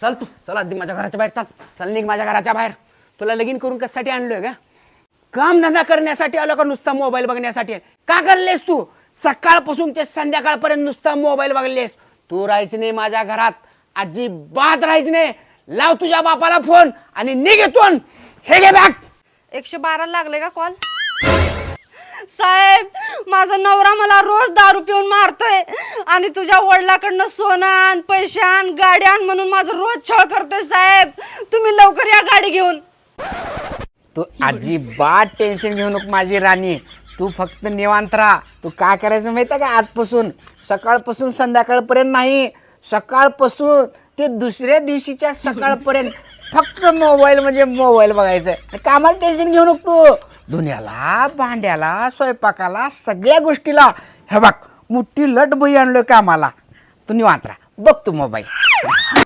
चल तू चल आधी माझ्या घराच्या बाहेर चल. चल निघ माझ्या घराच्या बाहेर. तुला लगीन करून कशासाठी आणलोय का काम धंदा करण्यासाठी आलो का नुसता मोबाईल बघण्यासाठी? का करलेस तू? सकाळपासून ते संध्याकाळपर्यंत नुसता मोबाईल बघलेस. तू राहायचं नाही माझ्या घरात. अजिबात राहायचं नाही. लाव तुझ्या बापाला फोन आणि निघेतून हे घे बॅग एकशे बारा लागले का कॉल साहेब माझा नवरा मला रोज दारू पिऊन मारतोय. आणि तुझ्या वडिलाकडनं सोनं आण पैसे आण गाडी आण म्हणून माझं रोज छळ करतोय साहेब. तुम्ही लवकर या गाडी घेऊन. तू अजिबात टेन्शन घेऊ नको माझी राणी. तू फक्त निवांत राहा. तू काय करायचं माहिती का आजपासून? सकाळपासून संध्याकाळपर्यंत नाही. सकाळपासून ते दुसऱ्या दिवशीच्या सकाळपर्यंत फक्त मोबाईल म्हणजे मोबाईल बघायचं कामाला टेन्शन घेऊ नको तू. धुण्याला भांड्याला स्वयंपाकाला सगळ्या गोष्टीला. हे बघ मोठी लट बही आणलोय कामाला. तू निवांत राहा. बघ तू मोबाईल.